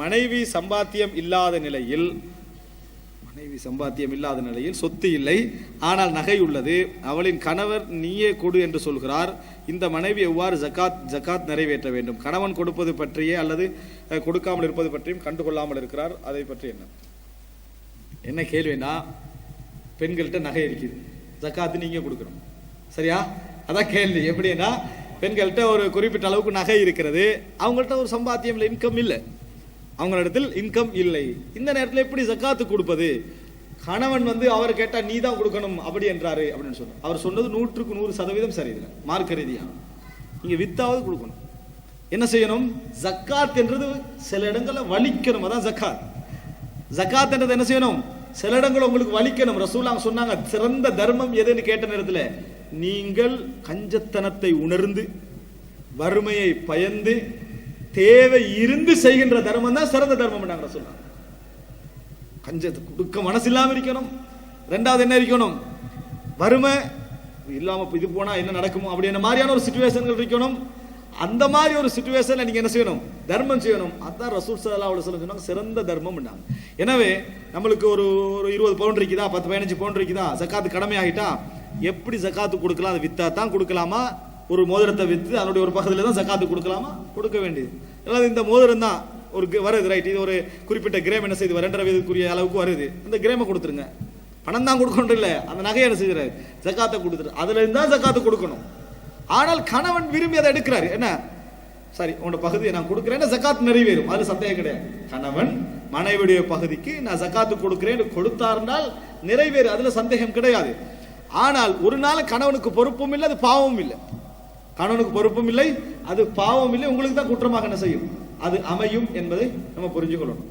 மனைவி சம்பாத்தியம் இல்லாத நிலையில் மனைவி சம்பாத்தியம் இல்லாத நிலையில் சொத்து இல்லை ஆனால் நகை உள்ளது. அவளின் கணவர் நீயே கொடு என்று சொல்கிறார். இந்த மனைவி எவ்வாறு ஜக்காத் ஜக்காத் நிறைவேற்ற வேண்டும்? கணவன் கொடுப்பது பற்றியே அல்லது கொடுக்காமல் இருப்பது பற்றியும் கண்டுகொள்ளாமல் இருக்கிறார். அதை பற்றி என்ன? என்ன கேள்வினா பெண்கள்கிட்ட நகை இருக்குது. ஜக்காத்து நீங்கள் கொடுக்கணும். சரியா? அதான் கேள்வி. எப்படின்னா பெண்கள்கிட்ட ஒரு குறிப்பிட்ட அளவுக்கு நகை இருக்கிறது. அவங்கள்ட்ட ஒரு சம்பாத்தியம் இல்லை இன்கம் இல்லை. அவங்களிடத்தில் இன்கம் இல்லை. இந்த நேரத்தில் எப்படி ஜக்காத்து கொடுப்பது? கணவன் வந்து அவர் கேட்டால் நீ தான் கொடுக்கணும் அப்படி என்றாரு அப்படின்னு சொன்னார். அவர் சொன்னது நூற்றுக்கு நூறு சதவீதம் சரி இதில் மார்க்க ரீதியாக. நீங்கள் வித்தாவது கொடுக்கணும். என்ன செய்யணும்? ஜக்காத் என்றது சில இடங்களில் வலிக்கணும். அதான் ஜக்காத். ஜக்காத் என்றது என்ன செய்யணும்? சில இடங்கள் உங்களுக்கு வலிக்கணும். ரசூலாங்க சொன்னாங்க சிறந்த தர்மம் எதுன்னு கேட்ட நேரத்தில் நீங்கள் கஞ்சத்தனத்தை உணர்ந்து வறுமையை பயந்து தேவை இருந்து செய்கின்ற தர்மம் தான் சிறந்த தர்மம் சொன்னாங்க கஞ்சத்து கொடுக்க மனசு இல்லாம இருக்கணும். ரெண்டாவது என்ன இருக்கணும்? வறுமை இல்லாம இது போனா என்ன நடக்குமோ அப்படின்ற மாதிரியான ஒரு சுச்சுவேஷன்கள் இருக்கணும். அந்த மாதிரி ஒரு சுச்சுவேஷன்ல நீங்க என்ன செய்யணும்? தர்மம் செய்யணும். அதான் ரசூல் சல்லா அவ்வளவு சொன்னாங்க சிறந்த தர்மம் எனவே நம்மளுக்கு ஒரு ஒரு இருபது பவுண்ட் இருக்குதா பத்து பதினஞ்சு பவுண்ட் இருக்குதா? ஜக்காத்து கடமை ஆகிட்டா எப்படி ஜக்காத்து கொடுக்கலாம்? அதை வித்தா தான் கொடுக்கலாமா? ஒரு மோதிரத்தை விற்று அதனுடைய ஒரு பகுதியில் தான் சக்காத்து கொடுக்கலாமா? கொடுக்க வேண்டியது. அதாவது இந்த மோதிரம் தான் ஒரு வருது ரைட் இது ஒரு குறிப்பிட்ட கிரேம் என்ன செய்யுது ரெண்டரை வயதுக்குரிய அளவுக்கு வருது. அந்த கிரேமை கொடுத்துருங்க. பணம் தான் கொடுக்கணும் இல்லை. அந்த நகையை என்ன செய்கிறாரு? ஜக்காத்தை கொடுத்துரு அதுல இருந்தா ஜக்காத்து கொடுக்கணும். ஆனால் கணவன் விரும்பி அதை எடுக்கிறாரு. என்ன? சரி உன்னோட பகுதியை நான் கொடுக்குறேன்னா ஜக்காத் நிறைவேறும். அது சந்தேகம் கிடையாது. கணவன் மனைவியுடைய பகுதிக்கு நான் ஜக்காத்து கொடுக்குறேன்னு கொடுத்தார்னால் நிறைவேறு. அதுல சந்தேகம் கிடையாது. ஆனால் ஒரு நாள் கணவனுக்கு பொறுப்பும் இல்லை அது பாவமும் இல்லை. கணவனுக்கு பொறுப்பும் இல்லை அது பாவம் இல்லை உங்களுக்கு தான் குற்றமாக என்ன செய்யும்? அது அமையும் என்பதை நம்ம புரிஞ்சு கொள்ளணும்